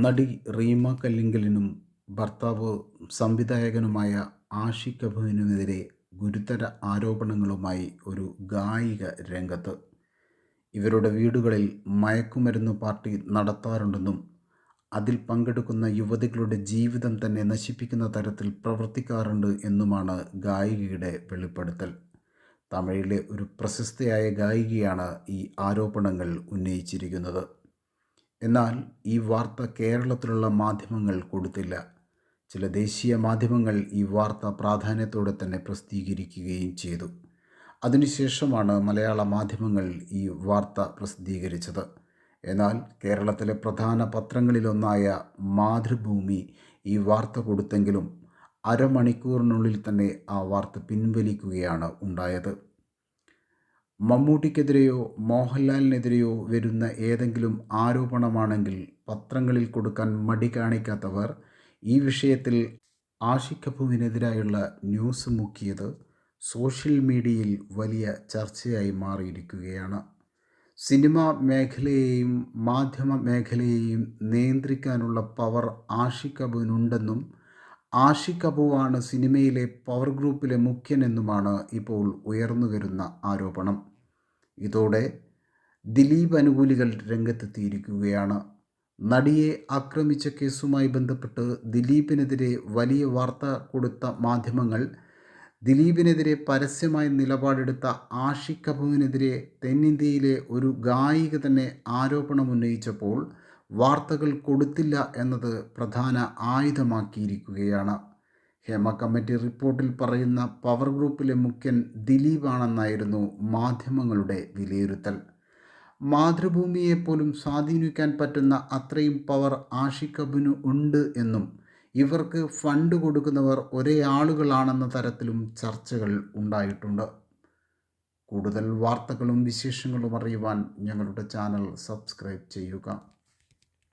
നടി റീമ കല്ലിങ്കലിനും ഭർത്താവ് സംവിധായകനുമായ ആഷിഖ് അബുവിനുമെതിരെ ഗുരുതര ആരോപണങ്ങളുമായി ഒരു ഗായിക രംഗത്ത്. ഇവരുടെ വീടുകളിൽ മയക്കുമരുന്ന് പാർട്ടി നടത്താറുണ്ടെന്നും അതിൽ പങ്കെടുക്കുന്ന യുവതികളുടെ ജീവിതം തന്നെ നശിപ്പിക്കുന്ന തരത്തിൽ പ്രവർത്തിക്കാറുണ്ട് എന്നുമാണ് ഗായികയുടെ വെളിപ്പെടുത്തൽ. തമിഴിലെ ഒരു പ്രശസ്തയായ ഗായികയാണ് ഈ ആരോപണങ്ങൾ ഉന്നയിച്ചിരിക്കുന്നത്. എന്നാൽ ഈ വാർത്ത കേരളത്തിലുള്ള മാധ്യമങ്ങൾ കൊടുത്തില്ല. ചില ദേശീയ മാധ്യമങ്ങൾ ഈ വാർത്ത പ്രാധാന്യത്തോടെ തന്നെ പ്രസിദ്ധീകരിക്കുകയും ചെയ്തു. അതിനുശേഷമാണ് മലയാള മാധ്യമങ്ങൾ ഈ വാർത്ത പ്രസിദ്ധീകരിച്ചത്. എന്നാൽ കേരളത്തിലെ പ്രധാന പത്രങ്ങളിലൊന്നായ മാതൃഭൂമി ഈ വാർത്ത കൊടുത്തെങ്കിലും അരമണിക്കൂറിനുള്ളിൽ തന്നെ ആ വാർത്ത പിൻവലിക്കുകയാണ് ഉണ്ടായത്. മമ്മൂട്ടിക്കെതിരെയോ മോഹൻലാലിനെതിരെയോ വരുന്ന ഏതെങ്കിലും ആരോപണമാണെങ്കിൽ പത്രങ്ങളിൽ കൊടുക്കാൻ മടി കാണിക്കാത്തവർ ഈ വിഷയത്തിൽ ആഷിഖ് കപൂറിനെതിരായുള്ള ന്യൂസ് മുക്കിയത് സോഷ്യൽ മീഡിയയിൽ വലിയ ചർച്ചയായി മാറിയിരിക്കുകയാണ്. സിനിമ മേഖലയെയും മാധ്യമ മേഖലയെയും നിയന്ത്രിക്കാനുള്ള പവർ ആഷിഖ് കപൂറിനുണ്ടെന്നും സിനിമയിലെ പവർ ഗ്രൂപ്പിലെ മുഖ്യനെന്നുമാണ് ഇപ്പോൾ ഉയർന്നു വരുന്ന ആരോപണം. ഇതോടെ ദിലീപ് അനുകൂലികൾ രംഗത്തെത്തിയിരിക്കുകയാണ്. നടിയെ ആക്രമിച്ച കേസുമായി ബന്ധപ്പെട്ട് ദിലീപിനെതിരെ വലിയ വാർത്ത കൊടുത്ത മാധ്യമങ്ങൾ ദിലീപിനെതിരെ പരസ്യമായി നിലപാടെടുത്ത ആഷിഖ് കപൂറിനെതിരെ തെന്നിന്ത്യയിലെ ഒരു ഗായിക തന്നെ ആരോപണം ഉന്നയിച്ചപ്പോൾ വാർത്തകൾ കൊടുത്തില്ല എന്നത് പ്രധാന ആയുധമാക്കിയിരിക്കുകയാണ്. ഹേമ കമ്മിറ്റി റിപ്പോർട്ടിൽ പറയുന്ന പവർ ഗ്രൂപ്പിലെ മുഖ്യൻ ദിലീപാണെന്നായിരുന്നു മാധ്യമങ്ങളുടെ വിലയിരുത്തൽ. മാതൃഭൂമിയെപ്പോലും സ്വാധീനിക്കാൻ പറ്റുന്ന അത്രയും പവർ ആഷിഖബിന് ഉണ്ട് എന്നും ഇവർക്ക് ഫണ്ട് കൊടുക്കുന്നവർ ഒരേ ആളുകളാണെന്ന തരത്തിലും ചർച്ചകൾ ഉണ്ടായിട്ടുണ്ട്. കൂടുതൽ വാർത്തകളും വിശേഷങ്ങളും അറിയുവാൻ ഞങ്ങളുടെ ചാനൽ സബ്സ്ക്രൈബ് ചെയ്യുക.